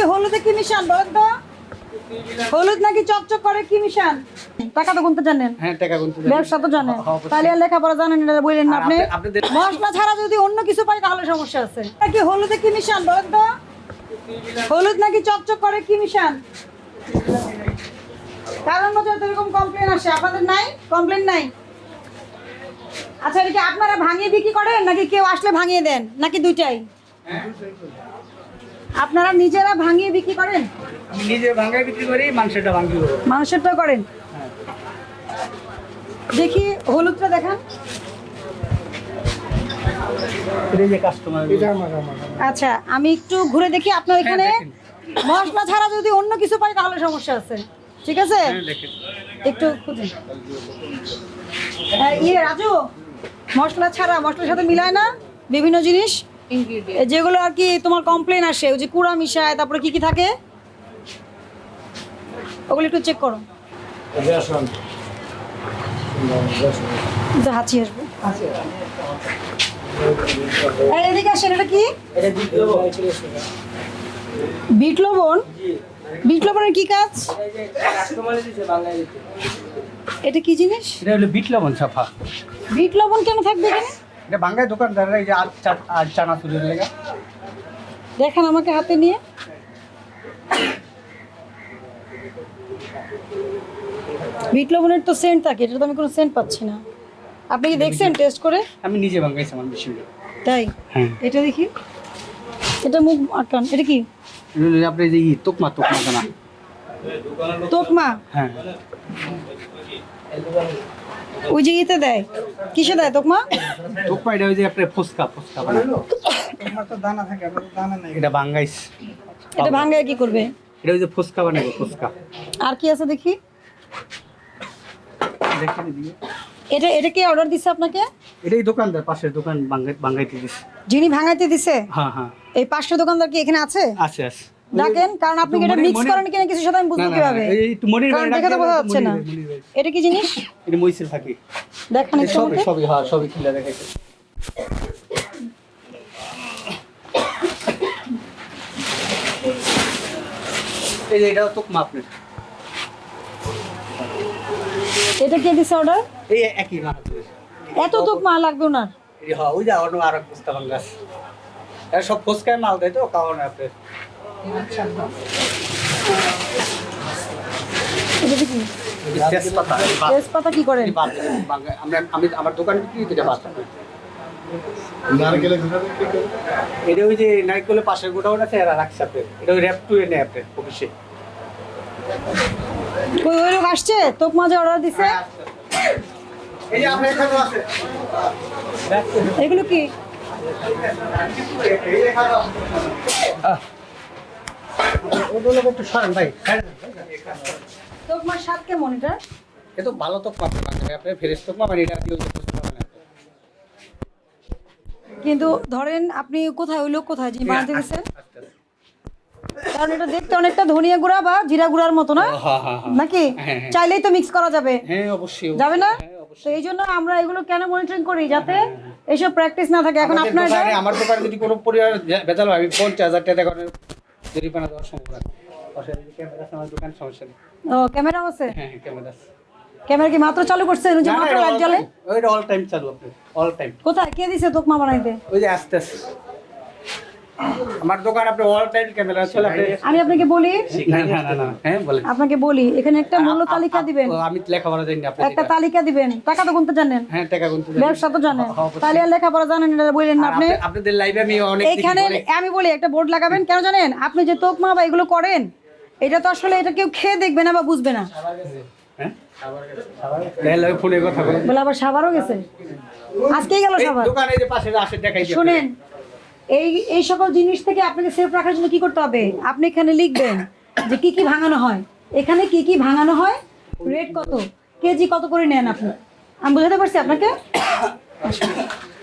কি হলুদে কি মিশান বলেন তো? হলুদ নাকি চকচক করে কি মিশান? টাকা তো গুনতে জানেন। হ্যাঁ টাকা গুনতে জানি। ব্যবসা তো জানেন। হ্যাঁ, তাহলে আর লেখাপড়া জানেন এটা বললেন না আপনি। মশলা ছাড়া যদি অন্য কিছু পাই তাহলে সমস্যা আছে। এটা কি হলুদে কি মিশান বলেন তো? হলুদ নাকি চকচক করে কি মিশান? কারণ মতো এরকম কমপ্লেন আসে। আপনাদের নাই? কমপ্লেন নাই? আচ্ছা এটা কি আপনারা ভাঙিয়ে বিক্রি করেন নাকি কেউ আসলে ভাঙিয়ে দেন নাকি দুইটাই? আপনারা নিজেরা ভাঙিয়ে বিক্রি করেন? আমি নিজে ভাঙ্গায় বিক্রি করি মাংসটা করি মানুষেরটা করেন। দেখি হলুদটা দেখান। আচ্ছা আমি একটু ঘুরে দেখি আপনার এখানে মশলা ছাড়া যদি অন্য কিছু পাই তাহলে সমস্যা আছে। ঠিক আছে? একটু খুঁজুন। হ্যাঁ, ইয়ে রাজু মশলা ছাড়া মশলার সাথে মিলায় না? বিভিন্ন জিনিস। যেগুলো আর কি তোমার কমপ্লেন আসে ওই যে কুড়া মিশায় তারপরে কি কি থাকে? ওগুলো একটু চেক করো। হাঁচি আসব। এদিকে আসেন এটা কি? বিট লবণ? বিট লবণের কি কাজ? এটা কি জিনিস? এটা হলো বিট লবণ সাফা বিট লবণ কেন থাকবে এখানে? এটা বাঙ্গায় দোকানদাররা এই যে চা- চানা লেগা দেখেন আমাকে হাতে নিয়ে। বিট লবণের তো সেন্ট থাকে এটা তো আমি কোনো সেন্ট পাচ্ছি না। আপনি কি দেখছেন টেস্ট করে? আমি নিজে বাঙ্গাইছি আমার মেশিনে তাই? হ্যাঁ। এটা দেখি। এটা মুখ আটকান। এটা কি? এই যে ই তোকমা তোকমা তোকমা? হ্যাঁ। ওই যে ইতে দেয়। কিসে দেয় তোকমা? তোকমা এটা ওই যে আপনার ফুচকা ফুচকা বানানো এটা বাঙ্গাইস। এটা ভাঙ্গায় কি করবে? এটা ওই যে ফুচকা বানাবো ফুচকা। আর কি আছে দেখি? এটা এটা কে অর্ডার দিছে আপনাকে? এটাই দোকানদার পাশের দোকান বাঙ্গাই বাঙ্গাইতে দিস যিনি ভাঙাইতে দিছে? হ্যাঁ হ্যাঁ। এই পাঁচটা দোকানদার কি এখানে আছে? আছে আছে। ডাকেন কারণ আপনি এটা মিক্স করেন কিনা কিছু সাথে আমি না কীভাবে। এই একটু মনির কারণ দেখে তো বোঝা যাচ্ছে না। এটা কি জিনিস? এটা মইসের ফাঁকি। দেখান একটু সবই সবই হ্যাঁ সবই খিলা দেখাইছে। এই যে এটাও তোকমা আপনার এটা কে দিছে অর্ডার এই একই মাল এত তো মা লাগবে এই হ্যাঁ ওই যে অন্য আর এক বাঙ্গাস এটা সব ফুচকায় মাল দেয় তো কারণ আপনার এটা তেজপাতা। এই তেজপাতা কি করেন? আমরা আমি আমার দোকানে বিক্রি এটা ওই যে নারকেলের পাশের গোটাও আছে এরা রাখছে আপনার এটা ওই র্যাপ টু এনে আপনার অফিসে। ওই লোক আসছে? তোক মাঝে অর্ডার দিছে? এই যে আপনার এখানে আছে এগুলো কি? ওগুলো একটু সরেন ভাই তোক মার কেমন এটা? এ তো ভালো তো পাবে আপনার ফেরেস তো মানে এটা দিয়ে। কিন্তু ধরেন আপনি কোথায় ওই লোক কোথায় যিনি বানাতে আস্তে আস্তে। কারণ এটা দেখতে অনেকটা ধনিয়া গুঁড়া বা জিরা গুঁড়ার মতো না? হ্যাঁ হ্যাঁ হ্যাঁ নাকি? হ্যাঁ, হ্যাঁ। চাইলেই তো মিক্স করা যাবে। হ্যাঁ অবশ্যই যাবে না? হ্যাঁ। তো এই জন্য আমরা এগুলো কেন মনিটরিং করি যাতে এইসব প্র্যাকটিস না থাকে? এখন আপনার আমার দোকানে যদি কোনো পরিবার ভেজাল হয় আমি পঞ্চাশ হাজার টাকা জরিমানা দেওয়ার নেই। ও ক্যামেরা আছে? হ্যাঁ হ্যাঁ ক্যামেরা আছে। ক্যামেরা কি মাত্র চালু করছেন যে না, না, মাত্র লাইট জ্বলে? ওইটা অল টাইম চালু অল টাইম কোথায়? কে দিছে তোকমা বানাইতে? ওই যে আস্তে আস্তে। আমার দোকান আপনি অল টাইম ক্যামেরা চলে আমি আপনাকে বলি না না না হ্যাঁ বলেন। আপনাকে বলি এখানে একটা মূল্য তালিকা দিবেন। আমি লেখাপড়া জানি আপনি একটা তালিকা দিবেন। টাকা তো গুনতে জানেন। হ্যাঁ টাকা গুনতে জানি। ব্যবসা তো জানেন। তাহলে লেখাপড়া জানেন এটা বললেন না আপনি। আপনি- আপনাদের লাইভে আমি অনেক অনেক- আমি বলি একটা বোর্ড লাগাবেন কেন জানেন? আপনি যে তোকমা বা এগুলো করেন এটা তো আসলে এটা কেউ খেয়ে দেখবে না বা বুঝবে না। হ্যাঁ? ফোনে কথা বলে আবার সাবারও গেছে। আজকেই গেল সাবার। দোকানে যে পাশে আসে দেখাই শুনেন এই এই সকল জিনিস থেকে আপনাকে সেফ রাখার জন্য কি করতে হবে? আপনি এখানে লিখবেন যে কি কি ভাঙানো হয়। এখানে কি কি ভাঙানো হয়? রেট কত? কেজি কত করে নেন আপনি? আমি বুঝাতে পারছি আপনাকে?